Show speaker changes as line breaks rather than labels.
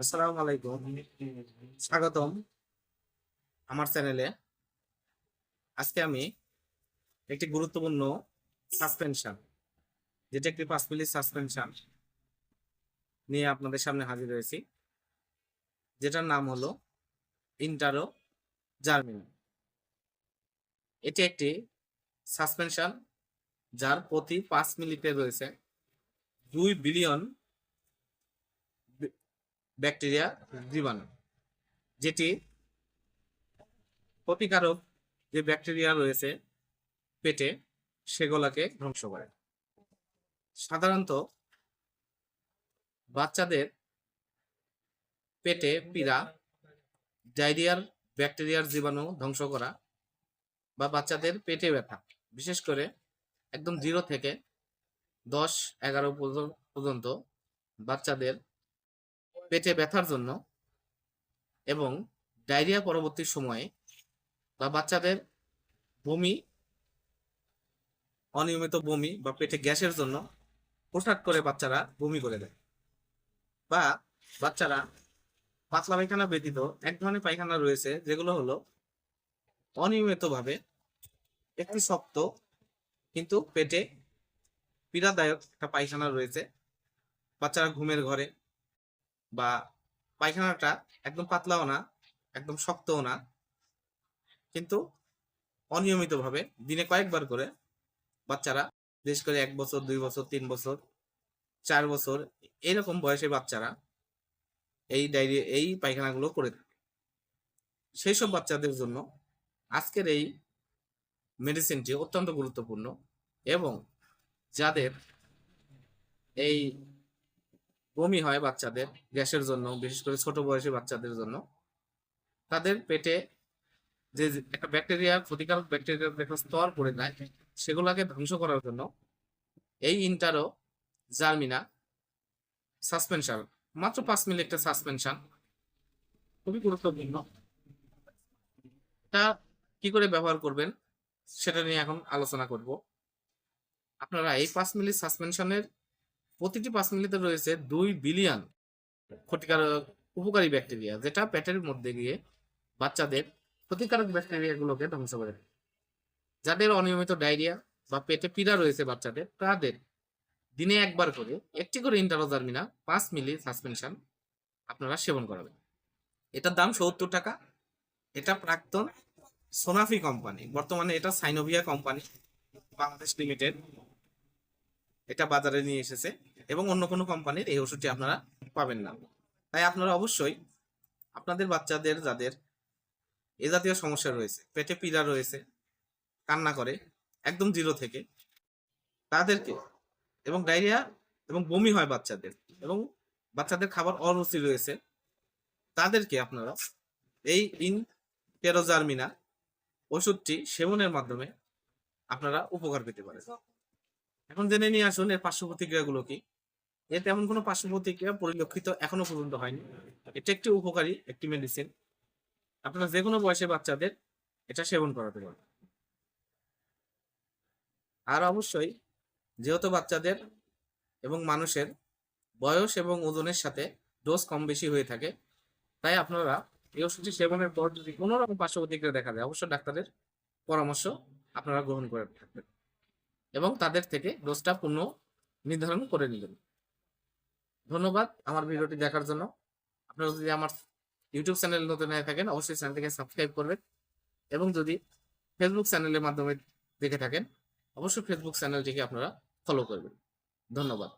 আসসালামু আলাইকুম। স্বাগতম আমার চ্যানেলে। আজকে আমি একটি গুরুত্বপূর্ণ সাসপেনশন যেটা একটি পাঁচ মিনিট সাসপেনশন নিয়ে আপনাদের সামনে হাজির হয়েছি, যেটার নাম হলো ইন্টারো জার্মিনি এটি একটি সাসপেনশন যার প্রতি পাঁচ মিনিটে রয়েছে দুই বিলিয়ন ব্যাকটেরিয়া জীবাণু, যেটি ক্ষতিকারক যে ব্যাকটেরিয়া রয়েছে পেটে, সেগুলাকে ধ্বংস করে। সাধারণত বাচ্চাদের পেটে পীড়া ডায়রিয়ার ব্যাকটেরিয়ার জীবাণু ধ্বংস করা বা বাচ্চাদের পেটে ব্যথা, বিশেষ করে একদম জিরো থেকে দশ এগারো পর্যন্ত বাচ্চাদের পেটে ব্যথার জন্য এবং ডায়রিয়া পরবর্তী সময়ে বা বাচ্চাদের বমি, অনিয়মিত বমি বা পেটে গ্যাসের জন্য পোশাক করে বাচ্চারা বমি করে দেয় বা বাচ্চারা পাতলা পায়খানা ব্যতীত এক ধরনের পায়খানা রয়েছে যেগুলো হলো অনিয়মিতভাবে একটু শক্ত কিন্তু পেটে পীড়াদায়ক একটা পায়খানা রয়েছে। বাচ্চারা ঘুমের ঘরে বা পায়খানাটা একদম পাতলাও না, একদম শক্তও না। কিন্তু অনিয়মিতভাবে দিনে কয়েকবার করে বাচ্চারা, বিশেষ করে এক বছর, দুই বছর, তিন বছর, চার বছর, এরকম বয়সে বাচ্চারা এই ডায়রি, এই পায়খানাগুলো করে থাকে। সেই সব বাচ্চাদের জন্য আজকের এই মেডিসিনটি অত্যন্ত গুরুত্বপূর্ণ এবং যাদের এই বমি হয় বাচ্চাদের গ্যাসের জন্য, বিশেষ করে ছোট বয়সী বাচ্চাদের জন্য। তাদের পেটে যে একটা ব্যাকটেরিয়া, ক্ষতিকারক ব্যাকটেরিয়ার একটা স্তর পড়ে যায় সেগুলোকে ধ্বংস করার জন্য এই ইন্টারো জার্মিনা সাসপেনশন, মাত্র পাঁচ মিনিট একটা সাসপেনশন, খুবই গুরুত্বপূর্ণ। এটা কি করে ব্যবহার করবেন সেটা নিয়ে এখন আলোচনা করব। আপনারা এই পাঁচ মিনিট সাসপেনশনের প্রতিটি পাঁচ মিলিতে রয়েছে দুই বিলিয়ন ক্ষতিকারক, উপকারী ব্যাকটেরিয়া যেটা পেটের মধ্যে গিয়ে বাচ্চাদের ক্ষতিকারক ব্যাকটেরিয়াগুলোকে ধ্বংস করে। যাদের অনিয়মিত ডায়রিয়া বা পেটে পীড়া রয়েছে বাচ্চাদের, তাদের দিনে একবার করে একটি করে ইন্টারোজার্মিনা পাঁচ মিলি সাসপেনশন আপনারা সেবন করাবেন। এটার দাম সত্তর টাকা। এটা প্রাক্তন সোনাফি কোম্পানি। বর্তমানে এটা সাইনোভিয়া কোম্পানি, বাংলাদেশ লিমিটেড এটা বাজারে নিয়ে এসেছে। এবং অন্য কোনো কোম্পানির এই ওষুধটি আপনারা পাবেন না। তাই আপনারা অবশ্যই আপনাদের বাচ্চাদের, যাদের এ জাতীয় সমস্যা রয়েছে, পেটে পীড়া রয়েছে, কান্না করে, একদম জিরো থেকে, তাদেরকে এবং ডায়রিয়া এবং বমি হয় বাচ্চাদের এবং বাচ্চাদের খাবার অরুচি রয়েছে, তাদেরকে আপনারা এই ইন পেরোজার্মিনা ওষুধটি সেবনের মাধ্যমে আপনারা উপকার পেতে পারেন। এখন জেনে নিয়ে আসুন এর পার্শ্ব প্রতিক্রিয়াগুলো কি? এর তেমন কোনো পার্শ্ব প্রতিক্রিয়া পরিলক্ষিত এখনও পর্যন্ত হয়নি। এটা একটি উপকারী, একটি মেডিসিন আপনারা যে কোনো বয়সে বাচ্চাদের এটা সেবন করাতে পারেন। আর অবশ্যই যেহেতু বাচ্চাদের এবং মানুষের বয়স এবং ওজনের সাথে ডোজ কম বেশি হয়ে থাকে, তাই আপনারা এই ওষুধটি সেবনের পর যদি কোনো রকম পার্শ্ব প্রতিক্রিয়া দেখা যায় অবশ্যই ডাক্তারের পরামর্শ আপনারা গ্রহণ করে থাকবেন এবং তাদের থেকে ডোজটা পূর্ণ নির্ধারণ করে নিলেন। ধন্যবাদ আমার ভিডিওটি দেখার জন্য। আপনারা যদি আমার ইউটিউব চ্যানেল নতুন হয়ে থাকেন, অবশ্যই চ্যানেলটিকে সাবস্ক্রাইব করবেন এবং যদি ফেসবুক চ্যানেলের মাধ্যমে দেখে থাকেন, অবশ্যই ফেসবুক চ্যানেলটিকে আপনারা ফলো করবেন। ধন্যবাদ।